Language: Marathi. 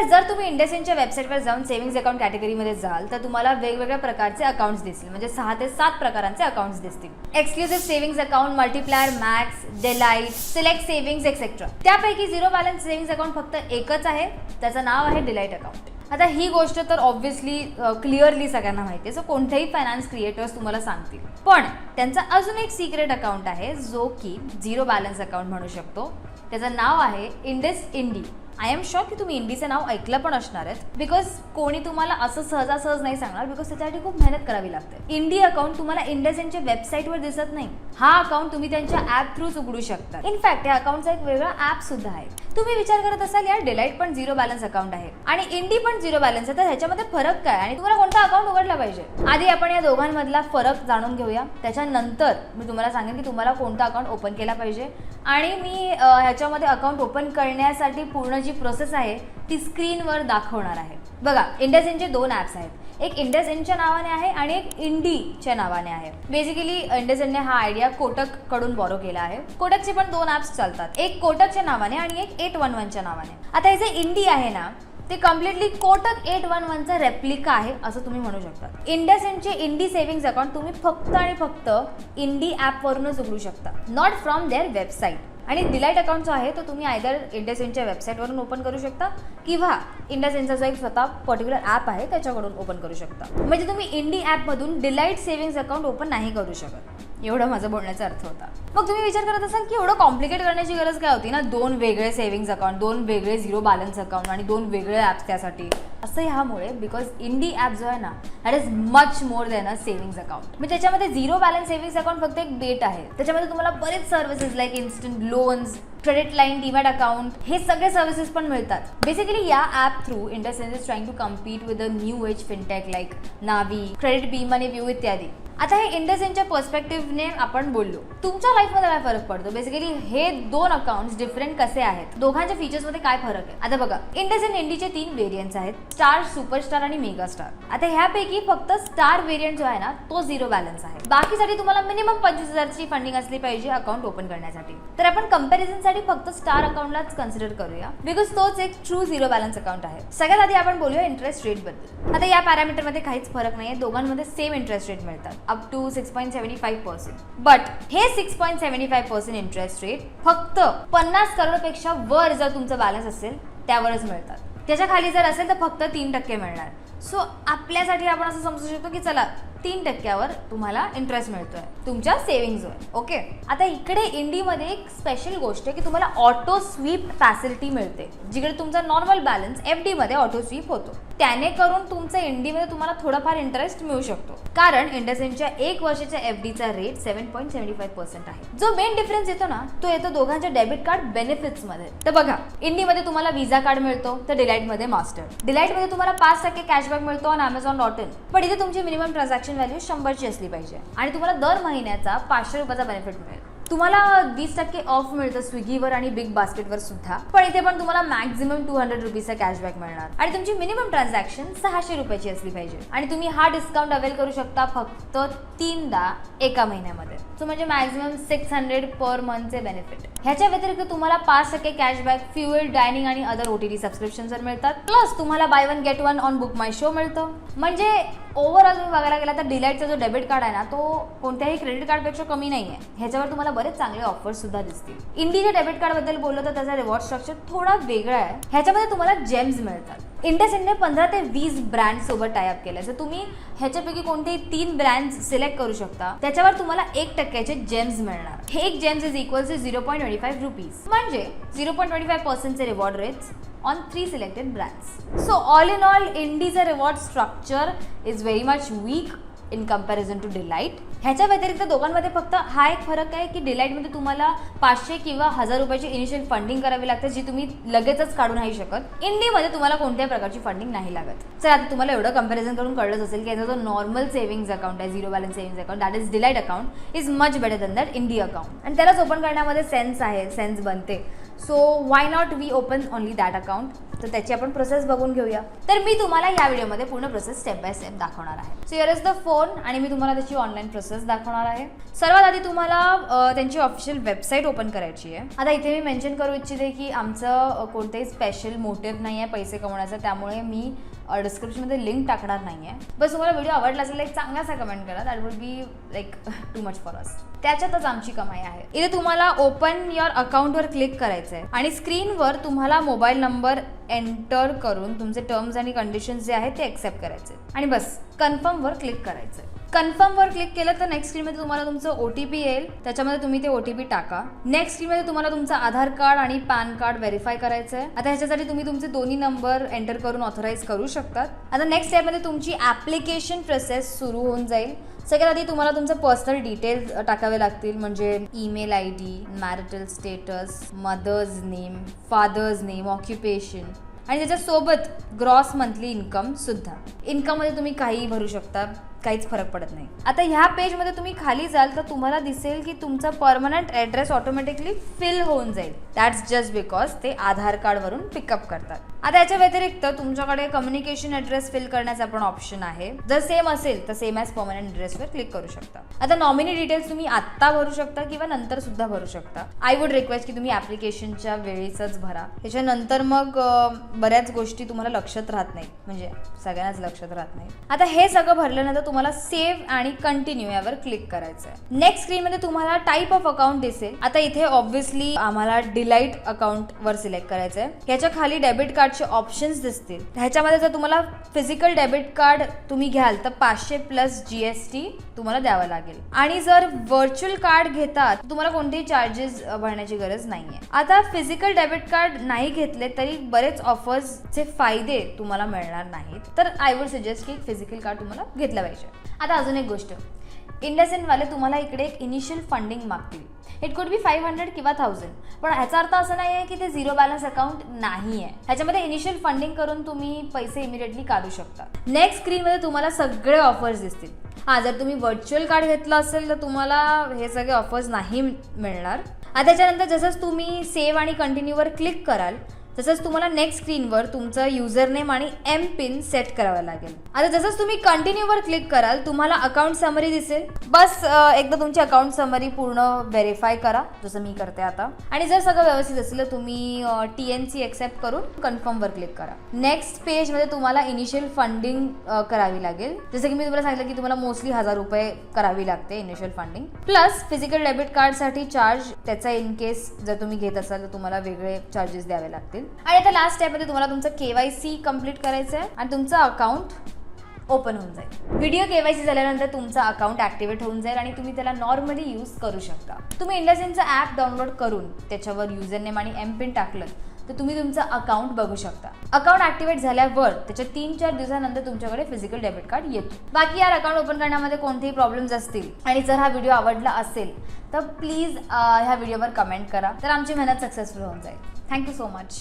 तर जर तुम्ही इंडसइनच्या वेबसाईटवर जाऊन सेव्हिंग्ज अकाउंट कॅटेगरीमध्ये जाल तर तुम्हाला वेगवेगळ्या प्रकारचे अकाउंट्स दिसतील. म्हणजे सहा ते सात प्रकारांचे अकाउंट्स दिसतील. Exclusive savings account multiplier max delight select savings etcetera त्यापैकी झिरो बॅलन्स सेव्हिंग्ज अकाउंट फक्त एकच आहे. त्याचं नाव आहे डिलाईट अकाउंट आता ही गोष्ट तर ऑब्व्हियसली क्लिअरली सगळ्यांना माहिती आहे. सो कोणतेही फायनान्स क्रिएटर्स तुम्हाला सांगतील. पण त्यांचा अजून एक सिक्रेट अकाउंट आहे जो की झिरो बॅलन्स अकाउंट म्हणू शकतो. त्याचं नाव आहे Indus Indie I M sure की तुम्ही इंडीचं नाव ऐकलं पण असणार आहेत. बिकॉज कोणी तुम्हाला असं सहजासहज नाही सांगणार बिकॉज त्याच्यासाठी खूप मेहनत करावी लागते. इंडी अकाउंट तुम्हाला इंडेसनच्या वेबसाईटवर दिसत नाही हा अकाउंट तुम्ही त्यांच्या ॲप थ्रूच उघडू शकता. इनफॅक्ट या अकाउंटचा एक वेगळा ॲप सुद्धा आहे. तुम्ही विचार करत असाल यार डिलाईट पण झिरो बॅलन्स अकाउंट आहे. आणि इंडी पण झिरो बॅलन्स आहे. तर ह्याच्यामध्ये फरक काय? आणि तुम्हाला कोणता अकाउंट उघडला पाहिजे? आधी आपण या दोघांमधला फरक जाणून घेऊया. त्याच्यानंतर मी तुम्हाला सांगेन की तुम्हाला कोणता अकाउंट ओपन केला पाहिजे. आणि मी ह्याच्यामध्ये अकाउंट ओपन करण्यासाठी पूर्ण जी प्रोसेस आहे ती स्क्रीनवर दाखवणार आहे. बघा इंडस इनचे दोन ॲप्स आहेत. एक इंडस इनच्या नावाने आहे आणि एक इंडीच्या नावाने आहे. बेसिकली इंडस इनने हा आयडिया कोटककडून बॉरो केला आहे. कोटकचे पण दोन ॲप्स चालतात. एक कोटकच्या नावाने आणि एक एट वन वनच्या नावाने. आता हे जे इंडी आहे ना ते कम्प्लिटली कोटक एट वन वनचा रेप्लिका आहे असं तुम्ही म्हणू शकता. इंडस इनचे इंडी सेव्हिंग्ज अकाउंट तुम्ही फक्त आणि फक्त इंडी ॲपवरूनच उघडू शकता. नॉट फ्रॉम देअर वेबसाईट आणि डिलाईट अकाउंट जो आहे तो तुम्ही आयदर इंडियासेनच्या वेबसाईटवरून ओपन करू शकता किंवा इंडियासेनचा जो एक स्वतः पर्टिक्युलर ॲप आहे त्याच्याकडून ओपन करू शकता. म्हणजे तुम्ही इंडी ॲपमधून डिलाईट सेव्हिंग्स अकाउंट ओपन नाही करू शकत. एवढं माझं बोलण्याचा अर्थ होता. मग तुम्ही विचार करत असाल की एवढं कॉम्प्लिकेट करण्याची गरज काय होती ना? दोन वेगळे सेव्हिंग्स अकाउंट दोन वेगळे झिरो बॅलन्स अकाउंट आणि दोन वेगळे ॲप्स त्यासाठी. असं ह्यामुळे बिकॉज इंडी ॲप जो आहे ना that is much more than a savings account मी त्याच्यामध्ये झिरो बॅलन्स सेव्हिंग्स अकाउंट फक्त एक बेट आहे. त्याच्यामध्ये तुम्हाला बरेच services like instant loans credit line demat account हे सगळे सर्व्हिसेस पण मिळतात. बेसिकली या app through industries is trying to compete with a new age fintech like Navi credit beam आणि व्यू इत्यादी. आता हे इंडसइनच्या पर्स्पेक्टिव्हने आपण बोललो. तुमच्या लाईफमध्ये काय फरक पडतो? बेसिकली हे दोन अकाउंट्स डिफरंट कसे आहेत? दोघांच्या फीचर्समध्ये काय फरक आहे? आता बघा इंडसइन इंडीचे तीन वेरियंट्स आहेत. स्टार सुपरस्टार आणि मेगा स्टार आता ह्यापैकी फक्त स्टार वेरियंट जो आहे ना तो झिरो बॅलन्स आहे. बाकीसाठी तुम्हाला मिनिमम पंचवीस हजारची फंडिंग असली पाहिजे अकाउंट ओपन करण्यासाठी. तर आपण कंपॅरिझनसाठी फक्त स्टार अकाउंटलाच कन्सिडर करूया. बिकॉज तोच एक ट्रू झिरो बॅलन्स अकाउंट आहे. सगळ्यात आधी आपण बोलूया इंटरेस्ट रेटबद्दल. आता या पॅरामीटरमध्ये काहीच फरक नाही दोघांमध्ये सेम इंटरेस्ट रेट मिळतात. Up to six point seventy five percent but हे six point seventy five percent interest rate फक्त पन्नास करोडपेक्षा वर जर तुमचं बॅलन्स असेल त्यावरच मिळतात. त्याच्याखाली जर असेल तर फक्त तीन टक्के मिळणार. सो आपल्यासाठी आपण असं समजू शकतो की चला तीन टक्क्यावर तुम्हाला इंटरेस्ट मिळतोय. तुमच्या सेव्हिंग्जवर ओके आता इकडे इंडीमध्ये एक स्पेशल गोष्ट आहे की तुम्हाला ऑटो स्वीप फॅसिलिटी मिळते. जिकडे तुमचा नॉर्मल बॅलन्स एफ डीमध्ये ऑटो स्वीप होतो. त्याने करून तुमचं इंडीमध्ये तुम्हाला थोडाफार इंटरेस्ट मिळू शकतो. कारण इंडसइनच्या एक वर्षाच्या एफ डीचा rate seven point seventy five percent आहे. जो मेन डिफरन्स येतो ना तो येतो दोघांच्या डेबिट कार्ड बेनिफिट्समध्ये तर बघा इंडीमध्ये तुम्हाला व्हिसा कार्ड मिळतो तर डिलाईटमध्ये मास्टर डिलाईटमध्ये तुम्हाला पाच टक्के कॅशबॅक मिळतो ऑन अमेझॉन डॉट इन पण इथे तुमची मिनिमम ट्रान्झॅक्शन व्हॅल्यू शंभरची असली पाहिजे. आणि तुम्हाला दर महिन्याचा पाचशे रुपयाचा बेनिफिट मिळेल. तुम्हाला वीस टक्के ऑफ मिळतं स्विगीवर आणि बिग बास्केटवर सुद्धा. पण इथे पण तुम्हाला मॅक्झिमम टू हंड्रेड रुपीजचा कॅशबॅक मिळणार. आणि तुमची मिनिमम ट्रान्झॅक्शन सहाशे रुपयाची असली पाहिजे. आणि तुम्ही हा डिस्काउंट अवेल करू शकता फक्त तीनदा एका महिन्यामध्ये. सो म्हणजे मॅक्झिमम सिक्स हंड्रेड पर मंथचे बेनिफिट ह्याच्या व्यतिरिक्त तुम्हाला पाच टक्के कॅशबॅक फ्युएल डायनिंग आणि other O T T subscription जर मिळतात. प्लस तुम्हाला buy one get one on book my show मिळतं. म्हणजे ओव्हरऑल तुम्ही बघायला गेला तर डिलाईटचा जो डेबिट कार्ड आहे ना तो कोणत्याही क्रेडिट कार्डपेक्षा कमी नाही आहे ह्याच्यावर तुम्हाला बरेच चांगले ऑफर्स सुद्धा दिसतील. इंडीच्या डेबिट कार्डबद्दल बोललो तर त्याचा रिवॉर्ड स्ट्रक्चर थोडा वेगळा आहे. ह्याच्यामध्ये तुम्हाला जेम्स मिळतात. इंडेस इंडने पंधरा ते वीस ब्रँड सोबत टायअप केलं जर तुम्ही ह्याच्यापैकी कोणतेही तीन ब्रँड सिलेक्ट करू शकता त्याच्यावर तुम्हाला एक टक्क्याचे जेम्स मिळणार. हे एक gems is equal to zero point twenty five rupees म्हणजे zero point twenty five पर्सेंटचे reward rates on three selected brands so all in all इंडीचं reward structure is very much weak in comparison to delight ह्याच्या व्यतिरिक्त दोघांमध्ये फक्त हा एक फरक आहे की डिलाईटमध्ये तुम्हाला पाचशे किंवा हजार रुपयाची इनिशियल फंडिंग करावी लागते जी तुम्ही लगेचच काढू नाही शकत. इंडीमध्ये तुम्हाला कोणत्याही प्रकारची फंडिंग नाही लागत. तर आता तुम्हाला एवढं कंपॅरिझन करून कळलंच असेल की याचा जो नॉर्मल सेव्हिंग्स अकाउंट आहे zero balance savings account that is delight account is much better than that Indie account आणि त्यालाच ओपन करण्यामध्ये सेन्स आहे सेन्स बनते. So why not we open only that account तर त्याची आपण प्रोसेस बघून घेऊया. तर मी तुम्हाला या व्हिडिओमध्ये पूर्ण प्रोसेस स्टेप बाय स्टेप दाखवणार आहे. So here is the phone आणि मी तुम्हाला त्याची ऑनलाईन प्रोसेस दाखवणार आहे. सर्वात आधी तुम्हाला त्यांची ऑफिशियल वेबसाईट ओपन करायची आहे. आता इथे मी मेन्शन करू इच्छिते की आमचं कोणतेही स्पेशल मोटिव्ह नाही आहे पैसे कमवण्याचं त्यामुळे मी डिस्क्रिप्शनमध्ये लिंक टाकणार नाही आहे बस तुम्हाला व्हिडिओ आवडला असेल एक चांगलासा कमेंट करा. That would be like too much for us त्याच्यातच आमची कमाई आहे. इथे तुम्हाला ओपन युअर अकाउंटवर क्लिक करायचं आहे आणि स्क्रीनवर तुम्हाला मोबाईल नंबर एंटर करून तुमचे टर्म्स आणि कंडिशन्स जे आहेत ते एक्सेप्ट करायचे आणि बस कन्फर्मवर क्लिक करायचं कन्फर्मवर क्लिक केलं तर नेक्स्ट स्क्रीनमध्ये तुम्हाला तुमचं ओ टी पी येईल. त्याच्यामध्ये तुम्ही ते ओ टी पी टाका. नेक्स्ट स्क्रीनमध्ये तुम्हाला तुमचं आधार कार्ड आणि पॅन कार्ड व्हेरीफाय करायचं आहे आता ह्याच्यासाठी तुम्ही तुमचे दोन्ही नंबर एंटर करून ऑथराईज करू शकतात. आता नेक्स्ट स्टेपमध्ये तुमची ॲप्लिकेशन प्रोसेस सुरू होऊन जाईल. सगळ्यात आधी तुम्हाला तुमचं पर्सनल डिटेल्स टाकावे लागतील. म्हणजे email I D marital status mother's name father's name occupation आणि त्याच्यासोबत ग्रॉस मंथली इन्कम सुद्धा. इन्कममध्ये तुम्ही काहीही भरू शकता. काहीच फरक पडत नाही. आता ह्या पेजमध्ये तुम्ही खाली जाल तर तुम्हाला दिसेल की तुमचा परमनंट ॲड्रेस ऑटोमॅटिकली फिल होऊन जाईल. दॅट्स जस्ट बिकॉज ते आधार कार्डवरून पिकअप करतात. आता याच्या व्यतिरिक्त तुमच्याकडे कम्युनिकेशन ॲड्रेस फिल करण्याचा पण ऑप्शन आहे. जर सेम असेल तर सेम ॲज परमनंट ॲड्रेसवर क्लिक करू शकता. आता नॉमिनी डिटेल्स तुम्ही आत्ता भरू शकता किंवा नंतर सुद्धा भरू शकता. आय वुड रिक्वेस्ट की तुम्ही ॲप्लिकेशनच्या वेळीच भरा. त्याच्यानंतर मग बऱ्याच गोष्टी तुम्हाला लक्षात राहत नाही. म्हणजे सगळ्यांनाच लक्षात राहत नाही. आता हे सगळं भरल्यानंतर तुम्हाला सेव्ह आणि कंटिन्यू यावर क्लिक करायचं आहे नेक्स्ट स्क्रीनमध्ये तुम्हाला टाईप ऑफ अकाउंट दिसेल. आता इथे ऑब्व्हियसली आम्हाला डिलाईट अकाउंट वर सिलेक्ट करायचं आहे ह्याच्या खाली डेबिट कार्डचे ऑप्शन्स दिसतील. ह्याच्यामध्ये जर तुम्हाला फिजिकल डेबिट कार्ड तुम्ही घ्याल तर पाचशे प्लस जी एस टी तुम्हाला द्यावं लागेल. आणि जर व्हर्च्युअल कार्ड घेतात तुम्हाला कोणतेही चार्जेस भरण्याची गरज नाहीये. आता फिजिकल डेबिट कार्ड नाही घेतले तरी बरेच ऑफर्सचे फायदे तुम्हाला मिळणार नाहीत. तर आय वुड सजेस्ट की फिजिकल कार्ड तुम्हाला घेतलं पाहिजे. आता अजून एक गोष्ट. वाले तुम्हाला इकडे एक initial funding मागतील. It could be five hundred किंवा थाउजंड पण ह्याचा अर्थ असा नाही आहे की ते झिरो बॅलन्स अकाउंट नाही आहे ह्याच्यामध्ये इनिशियल फंडिंग करून तुम्ही पैसे इमिडिएटली काढू शकता. नेक्स्ट स्क्रीनमध्ये तुम्हाला सगळे ऑफर्स दिसतील. हां जर तुम्ही व्हर्च्युअल कार्ड घेतलं असेल तर तुम्हाला हे सगळे ऑफर्स नाही मिळणार. आता त्याच्यानंतर जसंच तुम्ही सेव्ह आणि कंटिन्यूवर क्लिक कराल तसंच तुम्हाला नेक्स्ट स्क्रीनवर तुमचं युजर नेम आणि एम पिन सेट करावा लागेल. आता जसंच तुम्ही कंटिन्यूवर क्लिक कराल तुम्हाला अकाउंट समरी दिसेल. बस एकदा तुमची अकाउंट समरी पूर्ण व्हेरीफाय करा जसं मी करते आता. आणि जर सगळं व्यवस्थित असेल तर तुम्ही टी एन सी एक्सेप्ट करून कन्फर्मवर क्लिक करा. नेक्स्ट पेजमध्ये तुम्हाला इनिशियल फंडिंग करावी लागेल. जसं की मी तुम्हाला सांगितलं की तुम्हाला मोस्टली हजार रुपये करावी लागते initial funding plus physical debit कार्डसाठी चार्ज त्याचा इन केस जर तुम्ही घेत असाल तर तुम्हाला वेगळे चार्जेस द्यावे लागतील. आणि आता लास्ट स्टेपमध्ये तुम्हाला तुमचं के वाय सी कंप्लीट करायचं आहे आणि तुमचं अकाउंट ओपन होऊन जाईल. व्हिडिओ केवायसी झाल्यानंतर तुमचं अकाउंट ॲक्टिवेट होऊन जाईल आणि तुम्ही त्याला नॉर्मली यूज करू शकता. तुम्ही इंडसिनचं ॲप डाउनलोड करून त्याच्यावर युजर नेम आणि एम पिन टाकलं तर तुम्ही तुमचं अकाउंट बघू शकता. अकाउंट ऍक्टिव्हेट झाल्यावर त्याच्या तीन चार दिवसानंतर तुमच्याकडे फिजिकल डेबिट कार्ड येतो. बाकी यार अकाउंट ओपन करण्यामध्ये कोणतेही प्रॉब्लेम्स असतील आणि जर हा व्हिडिओ आवडला असेल तर प्लीज ह्या व्हिडिओवर कमेंट करा. तर आमची मेहनत सक्सेसफुल होऊन जाईल. Thank you so much